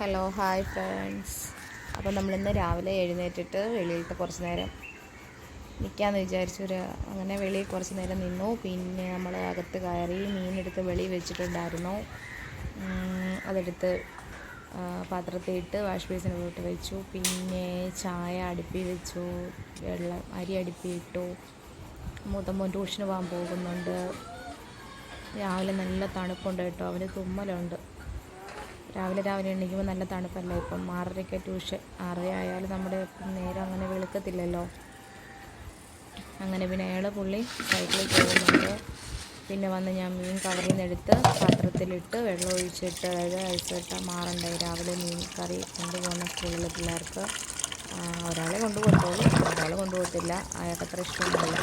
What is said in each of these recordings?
Hello hi friends. അപ്പോൾ നമ്മളിന്ന് രാവിലെ എഴുന്നേറ്റിട്ട് വെളിയിലത്തെ കുറച്ച് നേരം നിൽക്കാമെന്ന് വിചാരിച്ചു. ഒരു അങ്ങനെ വെളിയിൽ കുറച്ച് നേരം നിന്നു. പിന്നെ നമ്മൾ അകത്ത് കയറി മീനെടുത്ത് വെളി വെച്ചിട്ടുണ്ടായിരുന്നു. അതെടുത്ത് പാത്രത്തിൽ ഇട്ട് വാഷ് ബേസിനോട്ട് വെച്ചു. പിന്നെ ചായ അടുപ്പി വെച്ചു. വെള്ളം അരി അടുപ്പി ഇട്ടു. മൂത്തമ്മോൻ ട്യൂഷന് പോകാൻ പോകുന്നുണ്ട്. രാവിലെ നല്ല തണുപ്പുണ്ട് കേട്ടോ. അവന് തുമ്മലുണ്ട്. രാവിലെ രാവിലെ എണീക്കുമ്പോൾ നല്ല തണുപ്പല്ലേ? ഇപ്പം ആറരയ്ക്ക് ട്യൂഷൻ. ആറര ആയാലും നമ്മുടെ നേരം അങ്ങനെ വെളുക്കത്തില്ലല്ലോ. അങ്ങനെ പിന്നെ അയാൾ പുള്ളി സൈക്കിളിൽ പോകുന്നുണ്ട്. പിന്നെ വന്ന് ഞാൻ മീൻ കവറിൽ നിന്ന് എടുത്ത് പാത്രത്തിലിട്ട് വെള്ളം ഒഴിച്ചിട്ട് അതായത് ഐസിട്ട മാറണ്ടായി രാവിലെ മീൻ കറി കൊണ്ടുപോകുന്ന സ്കൂളിലെ പിള്ളേർക്ക് ഒരാളെ കൊണ്ടുപോകത്തുള്ളൂ ഒരാൾ കൊണ്ടുപോകത്തില്ല. അയാൾക്ക് അത്ര ഇഷ്ടമൊന്നുമില്ല.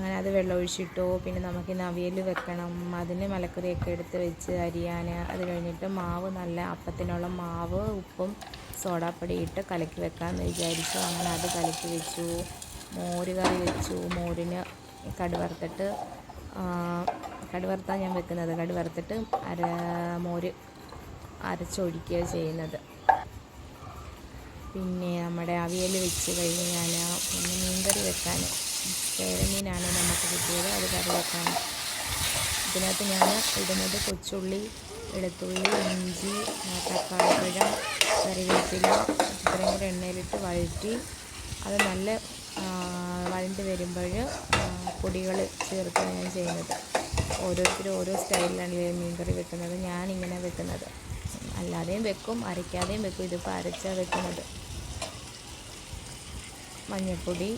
അങ്ങനെ അത് വെള്ളം ഒഴിച്ചിട്ടു. പിന്നെ നമുക്ക് ഇന്ന് അവിയൽ വെക്കണം. അതിന് മലക്കറിയൊക്കെ എടുത്ത് വെച്ച് അരിയാൻ അത് കഴിഞ്ഞിട്ട് മാവ് നല്ല അപ്പത്തിനുള്ള മാവ് ഉപ്പും സോഡാപ്പൊടി ഇട്ട് കലക്കി വെക്കാമെന്ന് വിചാരിച്ചു. അങ്ങനെ അത് കലക്കി വെച്ചു. മോര് കറി വെച്ചു. മോരിന് കടുവറുത്തിട്ട് കടുവറുത്താണ് ഞാൻ വെക്കുന്നത്. കടുവറുത്തിട്ട് അര മോര് അരച്ചൊഴിക്കുക ചെയ്യുന്നത്. പിന്നെ നമ്മുടെ അവിയൽ വെച്ച് കഴിഞ്ഞ് ഞാൻ പിന്നെ മീൻകറി വെക്കാൻ കേരമീനാണ് നമുക്ക് കിട്ടിയത്. അത് കറി വെക്കാൻ ഇതിനകത്ത് ഞാൻ ഇടുന്നത് കൊച്ചുള്ളി വെളുത്തുള്ളി ഇഞ്ചി തക്കാളിപ്പഴം കറിവേപ്പില ഇത്രയും കൂടെ എണ്ണയിലിട്ട് വഴറ്റി അത് നല്ല വഴണ്ട് വരുമ്പോൾ പൊടികൾ ചേർത്താണ് ഞാൻ ചെയ്യുന്നത്. ഓരോരുത്തരും ഓരോ സ്റ്റൈലിലാണ് മീൻകറി വെക്കുന്നത്. ഞാനിങ്ങനെ വെക്കുന്നത്. അല്ലാതെയും വെക്കും അരയ്ക്കാതെയും വെക്കും. ഇതിപ്പോൾ അരച്ചാണ് വെക്കുന്നത്. മഞ്ഞൾപ്പൊടി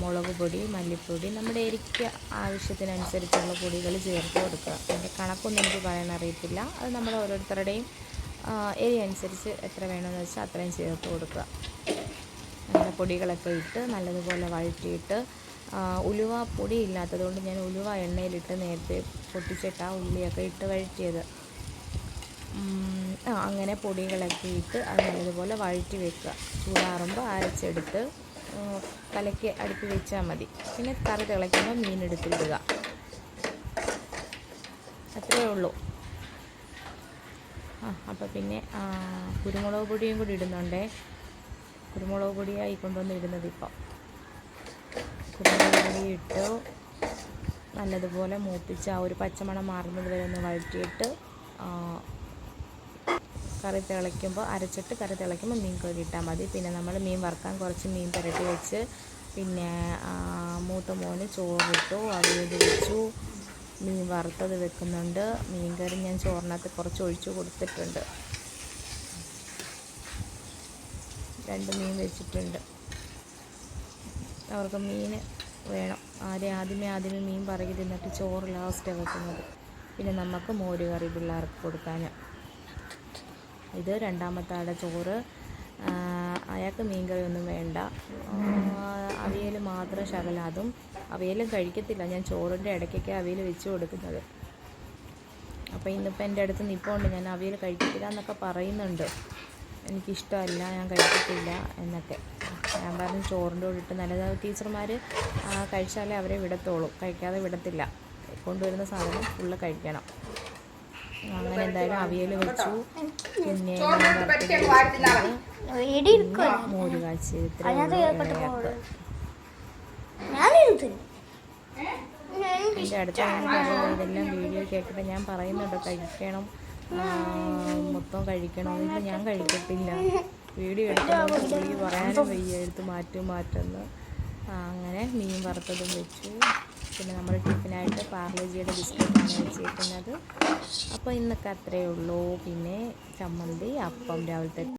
മുളക് പൊടി മല്ലിപ്പൊടി നമ്മുടെ എരിക്ക ആവശ്യത്തിനനുസരിച്ചുള്ള പൊടികൾ ചേർത്ത് കൊടുക്കുക. അതിന്റെ കണക്കൊന്നും എനിക്ക് പറയാൻ അറിയത്തില്ല. അത് നമ്മൾ ഓരോരുത്തരുടെയും എരി അനുസരിച്ച് എത്ര വേണമെന്ന് വെച്ചാൽ അത്രയും ചേർത്ത് കൊടുക്കുക. അങ്ങനെ പൊടികളൊക്കെ ഇട്ട് നല്ലതുപോലെ വഴറ്റിയിട്ട് ഉലുവ പൊടി ഇല്ലാത്തതുകൊണ്ട് ഞാൻ ഉലുവ എണ്ണയിലിട്ട് നേരത്തെ പൊട്ടിച്ചിട്ട് ആ ഉള്ളിയൊക്കെ ഇട്ട് വഴറ്റിയത്. അങ്ങനെ പൊടികളൊക്കെ ഇട്ട് അത് നല്ലതുപോലെ വഴറ്റി വെക്കുക. ചൂടാറുമ്പോൾ അരച്ചെടുത്ത് കലക്കി അടുപ്പ് വെച്ചാൽ മതി. പിന്നെ കറി തിളയ്ക്കുമ്പോൾ മീനെടുത്തിടുക അത്രയേ ഉള്ളൂ. ആ അപ്പോൾ പിന്നെ കുരുമുളക് പൊടിയും കൂടി ഇടുന്നുണ്ടേ. കുരുമുളക് പൊടിയായി കൊണ്ടുവന്ന് ഇടുന്നത് ഇപ്പം. കുരുമുളക് പൊടി ഇട്ട്. നല്ലതുപോലെ മൂപ്പിച്ച് ആ ഒരു പച്ചമണം മാറുന്നത് വരെ ഒന്ന് വഴറ്റിയിട്ട് കറി തിളയ്ക്കുമ്പോൾ അരച്ചിട്ട് കറി തിളയ്ക്കുമ്പോൾ മീൻ കറി ഇട്ടാൽ മതി. പിന്നെ നമ്മൾ മീൻ വറുക്കാൻ കുറച്ച് മീൻ പുരട്ടി വെച്ച് പിന്നെ മൂത്ത മോന് ചോറിട്ടു അവിയൽ വെച്ചു. മീൻ വറുത്തത് വെക്കുന്നുണ്ട്. മീൻ കറി ഞാൻ ചോറിനകത്ത് കുറച്ച് ഒഴിച്ചു കൊടുത്തിട്ടുണ്ട്. രണ്ട് മീൻ വെച്ചിട്ടുണ്ട്. അവർക്ക് മീൻ വേണം. ആദ്യം ആദ്യമേ ആദ്യമേ മീൻ പറകി തിന്നിട്ട് ചോറ് ലാസ്റ്റ് വെക്കുന്നത്. പിന്നെ നമുക്ക് മോര് കറി പിള്ളേർക്ക് കൊടുക്കാൻ ഇത് രണ്ടാമത്തെ ആടെ ചോറ് അയാൾക്ക് മീൻകറി ഒന്നും വേണ്ട അവിയൽ മാത്രം ശകലം അതും. അവിയലും കഴിക്കത്തില്ല. ഞാൻ ചോറിന്റെ ഇടയ്ക്കൊക്കെ അവിയൽ വെച്ച് കൊടുക്കുന്നത്. അപ്പോൾ ഇന്നിപ്പോൾ എന്റെ അടുത്ത് നിൽപ്പുണ്ട് ഞാൻ അവിയൽ കഴിക്കത്തില്ല എന്നൊക്കെ പറയുന്നുണ്ട്. എനിക്കിഷ്ടമല്ല ഞാൻ കഴിക്കത്തില്ല എന്നൊക്കെ. ഞാൻ പറഞ്ഞു ചോറിന്റെ കൂടെ ഇട്ട് നല്ലത് ടീച്ചർമാർ കഴിച്ചാലേ അവരെ വിടത്തോളൂ കഴിക്കാതെ വിടത്തില്ല. കൊണ്ടുവരുന്ന സാധനം ഫുള്ള് കഴിക്കണം. എന്തായാലും അവിയൽ വെച്ചു. പിന്നെ മോര് ഇളയാക്ക് എന്റെ അടുത്ത് ഇതെല്ലാം വീഡിയോ കേട്ടിട്ട് ഞാൻ പറയുന്നുണ്ട് കഴിക്കണം. മൊത്തം കഴിക്കണം. എന്നിട്ട് ഞാൻ കഴിക്കത്തില്ല. വീഡിയോ എടുക്കുന്നത് പുള്ളി പറയാനും വയ്യ. എടുത്ത് മാറ്റും മാറ്റുമെന്ന് ആ, അങ്ങനെ മീൻ വറുത്തതും വെച്ചു. പിന്നെ നമ്മൾ ടിഫിനായിട്ട് പാർലേജിയുടെ ബിസ്ക്കറ്റാണ് വെച്ചിരിക്കുന്നത്. അപ്പോൾ ഇന്നൊക്കെ അത്രയേ ഉള്ളൂ. പിന്നെ ചമ്മന്തി അപ്പം രാവിലത്തെ